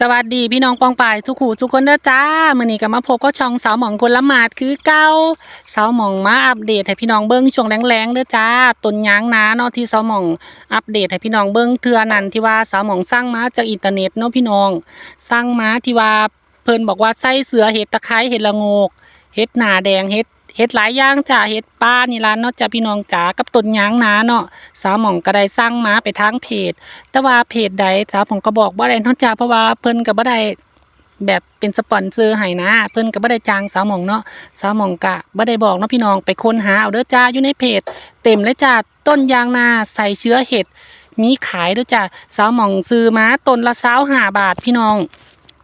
สวัสดีพี่น้องปองปายทุกขู่ทุกคนเด้อจ้ามื้อนี้ก็มาพบก็ช่องสาวหมองคนละหมาดคือเก่าสาวหมองมาอัปเดตให้พี่น้องเบิ่งช่วงแรงๆเด้อจ้าต้นยางนาเนาะที่สาวหมองอัปเดตให้พี่น้องเบิ่งเทือนันที่ว่าสาวหมองสร้างมาจากอินเทอร์เน็ตเนาะพี่น้อง สร้างมาที่ว่าเพิ่นบอกว่าใส่เสือเห็ดตะไคร้เห็ดละโงกเห็ดหนาแดงเห็ด เห็ดหลายอย่างจ้าเห็ดป้านี่ล่ะเนาะจ้าพี่น้องจ๋ากับต้นยางนาเนาะสาวหมองก็ได้สร้างมาไปทางเพจ แต่ว่าเพจใดสาวผมก็บอกว่าได้เนอกจาเพราะว่าเพิ่นก็บ่ได้แบบเป็นสปอนเซอร์ให้นะ เพิ่นก็บ่ได้จ้างสาวหมองเนาะสาวหมองกะบ่ได้บอกเนาะพี่น้องไปค้นหาเอาเด้อจ้าอยู่ในเพจ เต็มเลยจ้าต้นยางนาใส่เชื้อเห็ดมีขายเด้อจ้าสาวหมองซื้อมาต้นละ25บาทพี่น้อง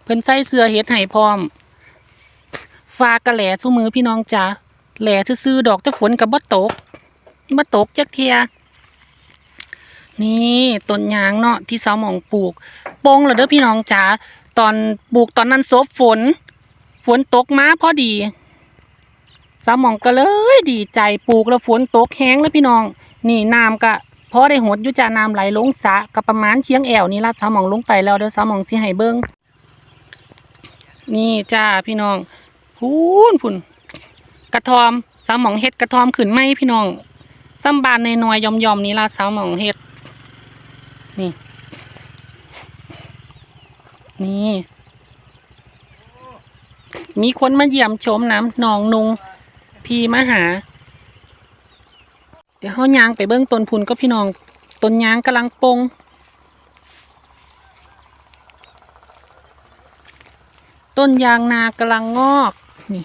เพิ่นใส่เสื้อเห็ดให้พร้อมฟ้ากระแหล่ซุมือพี่น้องจ้า แหล่ซื่อดอกแต่ฝนก็บ่ตกบ่ตกจักเทีย นี่ต้นยางเนาะที่เสาหมองปลูกโป่งแล้วเด้อพี่น้องจ๋าตอนปลูกตอนนั้นซบฝน ฝนตกมาพอดีสาหมองก็เลยดีใจปลูกแล้วฝนตกแห้งแล้วพี่น้อง นี่น้ำก็พอได้หดยู่จ้าน้ำไหลลงสะก็ประมาณเชียงแอวนี่ละสาหมองลงไปแล้วเด้อสาหมองสิให้เบิ่งนี่จ้าพี่น้องพูนพุ่น กระทอมสาวหมองเฮ็ดกระทอมขึ้นไหมพี่น้องซ้ำบานในนอยๆยอมนี่ละสาวหมองเฮ็ด นี่ นี่ มีคนมาเยี่ยมชมน้ำหนองนุง พีมาหา เดี๋ยวเขายางไปเบิ้องต้นพุนก็พี่น้องต้นยางกำลังปงต้นยางนากำลังงอก นี่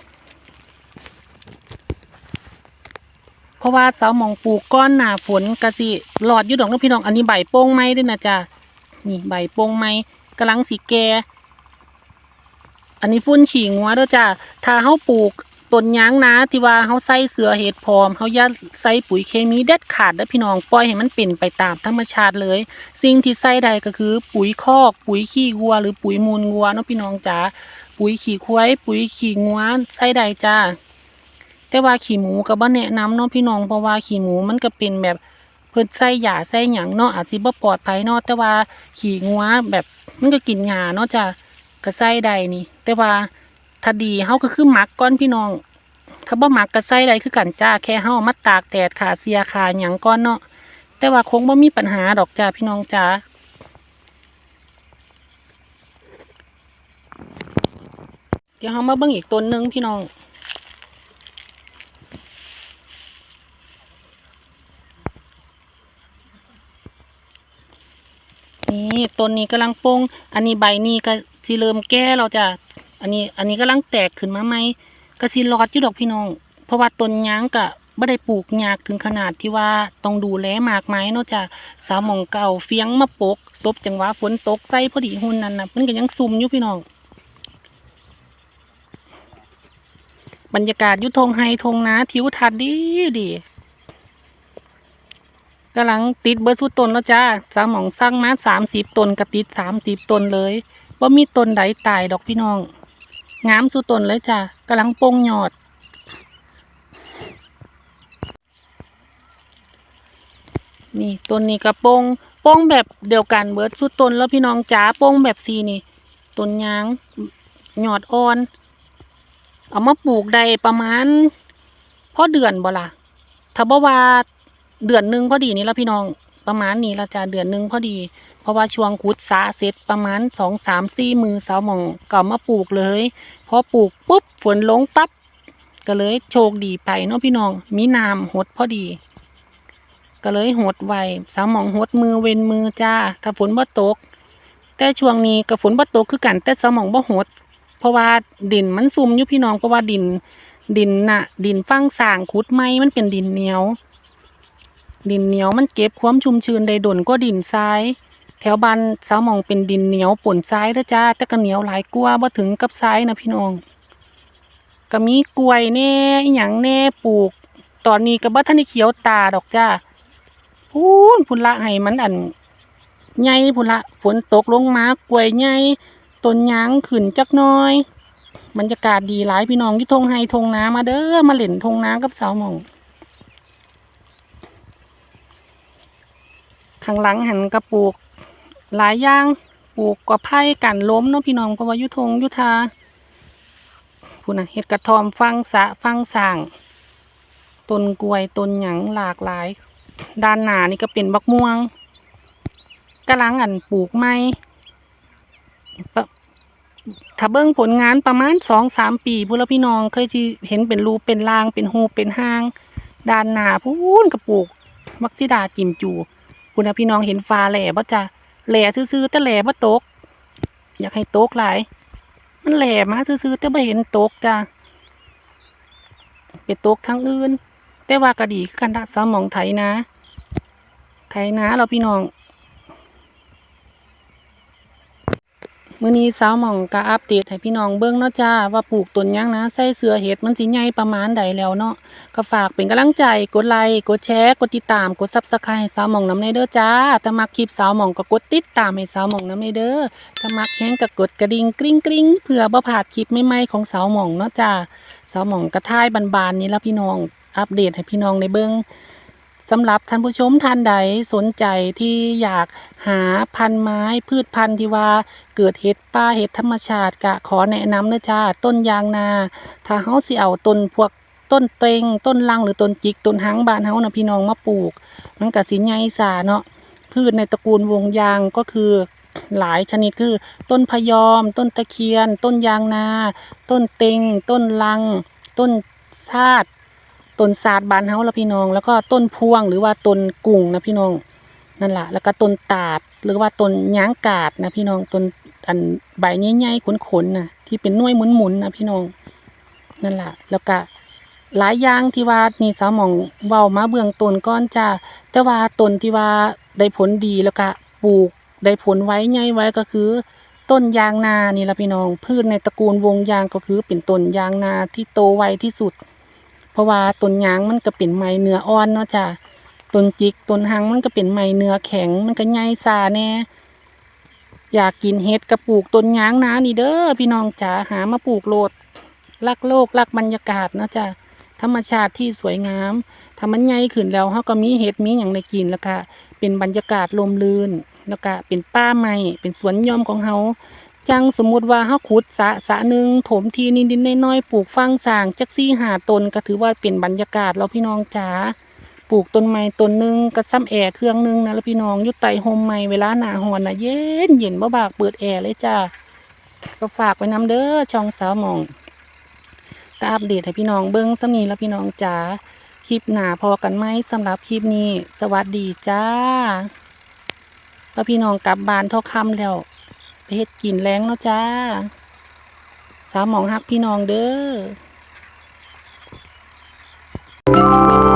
เพ ราะว่าเสาหมองปลูกก้อนหนาฝนกะสิหลอดอยู่ดอกนะพี่น้องอันนี้ใบโป้งไม้ด้วยนะจ๊ะนี่ใบโป้งไม้กำลังสีแก อันนี้ฟุ้นขี่งัวด้อจ้าถ้าเฮาปลูกต้นยางนาที่ว่าเฮาใส่เสือเห็ดพร้อมเฮาอย่าใส่ปุ๋ยเคมีเด็ดขาดเด้อพี่น้องปล่อยให้มันเป็นไปตามธรรมชาติเลย สิ่งที่ใส่ได้ก็คือ ปุ๋ยคอก ปุ๋ยขี้วัว หรือปุ๋ยมูลวัวเนาะพี่น้องจ๋าปุ๋ยขี้ควายปุ๋ยขี้งัวใส่ได้จ้า แต่ว่าขี้หมูก็บ่แนะนำเนาะพี่น้องเพราะว่าขี้หมูมันก็เป็นแบบเพิ่นใส่หญ้าใส่หยังเนาะอาจสิบ่ปลอดภัยเนาะแต่ว่าขี้งัวแบบมันก็กินหญ้าเนาะจ้ะก็ใส่ได้นี่ แต่ว่าถ้าดีเฮาก็คือหมักก่อนพี่น้อง ถ้าบ่หมักก็ใส่ได้คือกันจ้าแค่เฮามาตากแดดขาเสียขาหยังก่อนเนาะแต่ว่าคงบ่มีปัญหาดอกจ้าพี่น้องจ้าเดี๋ยวเฮามาเบิ่งอีกต้นหนึงพี่น้อง นี่ ต้นนี้กำลังโป่งอันนี้ใบนี้ก็สิเริ่มแก่แล้วจ้ะอันนี้อันนี้กำลังแตกขึ้นมาใหมก็สิรอดอยู่ดอกพี่น้อง เพราะว่าต้นยางก็บ่ได้ปลูกยากถึงขนาดที่ว่าต้องดูแลมากมายเนาะจ้ะสาวหมองเก่าเฟียงมาปกตบจังหวะฝนตกใส่พอดีหุ่นนั่นน่ะมันก็ยังซุ่มอยู่พี่น้องบรรยากาศยุทงไฮทงนาทิวทัศน์ดีดี กำลังติดเบอร์สุดต้นแล้วจ้าสามหมองสร้างมาสามสิบต้นกระติดสามสิบต้นเลยว่ามีต้นใดตายดอกพี่น้องงามสุดต้นเลยจ้ากำลังโปงหยอดนี่ต้นนี้กระโปงโป้งแบบเดียวกันเบิร์ดสุดต้นแล้วพี่น้องจ๋าโป้งแบบซีนี่ต้นยางหยอดอ่อน เอามาปลูกได้ประมาณพอเดือนบ่ล่ะถ้าบ่ว่า เดือนหนึ่งพอดีนี่ละพี่น้องประมาณนี้ละจ้ะเดือนหนึ่งพอดี เพราะว่าช่วงขุดสาเสร็จประมาณสองสามสี่มือสาวหมองก็เอามาปลูกเลยพอปลูกปุ๊บฝนลงปั๊บก็เลยโชคดีไปเนาะพี่น้อง มีน้ำหดพอดี ก็เลยหดไวสาวหมองหดมือเว้นมือจ้า ถ้าฝนบ่ตก แต่ช่วงนี้ก็ฝนบ่ตกคือกันแต่สาหมองบ่หด เพราะว่าดินมันซุ่มอยู่พี่น้องเพราะว่าดิน ดินน่ะ ดินฟังสางขุดไม้มันเป็นดินเหนียว ดินเหนียวมันเก็บความชุ่มชื้นได้ดนก็ดินทราย แถวบ้านสาวหมองเป็นดินเหนียวป่นทรายเด้อจ้าแต่ก็เหนียวหลายกว่าบ่ถึงกับทรายนะพี่น้องก็มีกล้วยแน่อิหยังแน่ปลูก ตอนนี้ก็บ่ทันได้เขียวตาดอกจ้าพูนพุ่นละให้มันอันใหญ่พุ่นละฝนตกลงมากล้วยใหญ่ต้นยางขึ้นจักน้อยบรรยากาศดีหลายพี่น้องที่ทงไฮทงน้ามาเด้อมาเล่นทงน้ากับสาวหมอง ข้างหลังหันกระปลูก หลายอย่างปลูกกว่าไผ่กันล้มเนาะพี่น้องเพราะว่ายุทงยุทาพูน่ะเห็ดกระทอมฟังสะฟังสร้างต้นกล้วยต้นหยังหลากหลาย ด้านหน้านี่ก็เป็นบักม่วงกำลังอันปลูกไม้ถ้าเบิ่งผลงานประมาณสองสามปีพวกเราพี่น้องเคยที่เห็นเป็นรูเป็นรางเป็นหูเป็นห้าง ด้านหน้าพูนกระปลูกมักซิดาจิมจู คุณนะพี่น้องเห็นฟ้าแหล่บ่จ้ะแหล่ซื่อๆแต่แหล่บ่ตก อยากให้ตกหลาย มันแหล่มาซื่อๆแต่บ่เห็นตกจ้ะไปตกทางอื่น แต่ว่าก็ดีคือกันดะสมองไถนะ ไถนะเราพี่น้อง มื้อนี้สาวหม่องก็อัปเดตให้พี่น้องเบิ่งเนาะจ้าว่าปลูกต้นยังนะใส่เสือเห็ดมันสิใหญ่ประมาณใดแล้วเนาะก็ฝากเป็นกำลังใจกดไลค์กดแชร์กดติดตามกด Subscribe ให้สาวหม่องน้ำในเด้อจ้าถ้ามักคลิปสาวหม่องก็กดติดตามให้สาวหม่องน้ำในเด้อถ้ามักแฮงก็กดกระดิ่งกริ๊งกริ๊งเพื่อบ่พลาดคลิปใหม่ๆของสาวหม่องเนาะจ้าสาวหม่องกระท่ายบานๆนี่ละพี่น้องอัปเดตให้พี่น้องได้เบิ่ง สำหรับท่านผู้ชมท่านใดสนใจที่อยากหาพันไม้พืชพันธุ์ที่ว่าเกิดเห็ดป่าเห็ดธรรมชาติกะขอแนะนำเด้อจ้าต้นยางนา ถ้าเฮาสิเอาต้นพวกต้นเต็งต้นลังหรือต้นจิกต้นหางบ้านเฮานะพี่น้องมาปลูก มันก็สิใหญ่สาเนาะพืชในตระกูลวงยางก็คือหลายชนิดคือ ต้นพยอม ต้นตะเคียน ต้นยางนา ต้นเต็ง ต้นลัง ต้นชาด ต้นสาดบานเฮาละพี่น้อง แล้วก็ต้นพวงหรือว่าต้นกุ่งนะพี่น้องนั่นแหละแล้วก็ต้นตาดหรือว่าต้นยางกาดนะพี่น้องต้นอันใบใหญ่ๆขนๆนะที่เป็นน่วยหมุนๆนะพี่น้องนั่นแหละแล้วก็หลายอย่างที่ว่านี่สาวหมองเว้ามาเบื้องต้นก่อนจ้าแต่ว่าต้นที่ว่าได้ผลดีแล้วก็ปลูกได้ผลไว้ใหญ่ไว้ก็คือ ต้นยางนานี่ละพี่น้อง พืชในตระกูลวงยางก็คือเป็นต้นยางนาที่โตไวที่สุด เพราะว่าต้นยางมันก็เป็นไม้เนื้ออ่อนเนาะจ้ะต้นจิกต้นหังมันก็เป็นไม้เนื้อแข็ง มันก็ใหญ่ซาแน่อยากกินเห็ดกระปลูกต้นยางนานี่เด้อพี่น้องจ๋าหามาปลูกโลดรักโลกรักบรรยากาศเนาะจ้ะธรรมชาติที่สวยงามถ้ามันใหญ่ขึ้นแล้วเฮาก็มีเห็ดมีหยังได้กินแล้วก็เป็นบรรยากาศลมลื่นแล้วก็เป็นป่าไม้เป็นสวนย่อมของเฮา จังสมมุติว่าเฮาขุดสะสะหนึ่งถมทีนิดนิดน้อยๆปลูกฟางสางจักซี่หาต้นก็ถือว่าเป็นบรรยากาศแล้วพี่น้องจ๋าปลูกต้นไม้ต้นหนึ่งก็ซ้ำแอร์เครื่องหนึ่งนะแล้วพี่น้องยู่ใต้โฮมไม้เวลาหนาร้อนนะเย็นเย็นบ่บากเปิดแอร์เลยจ้าก็ฝากไว้นำเด้อช่องสาวมองก็อัปเดตให้พี่น้องเบิ่งสำนีแล้วพี่น้องจ๋าคลิปหนาพอกันไหมสำหรับคลิปนี้ สวัสดีจ้าแล้วพี่น้องกลับบ้านท่าค่ำแล้ว ไปเฮ็ดกินแรงเนาะจ้า สาวหมองฮักพี่น้องเด้อ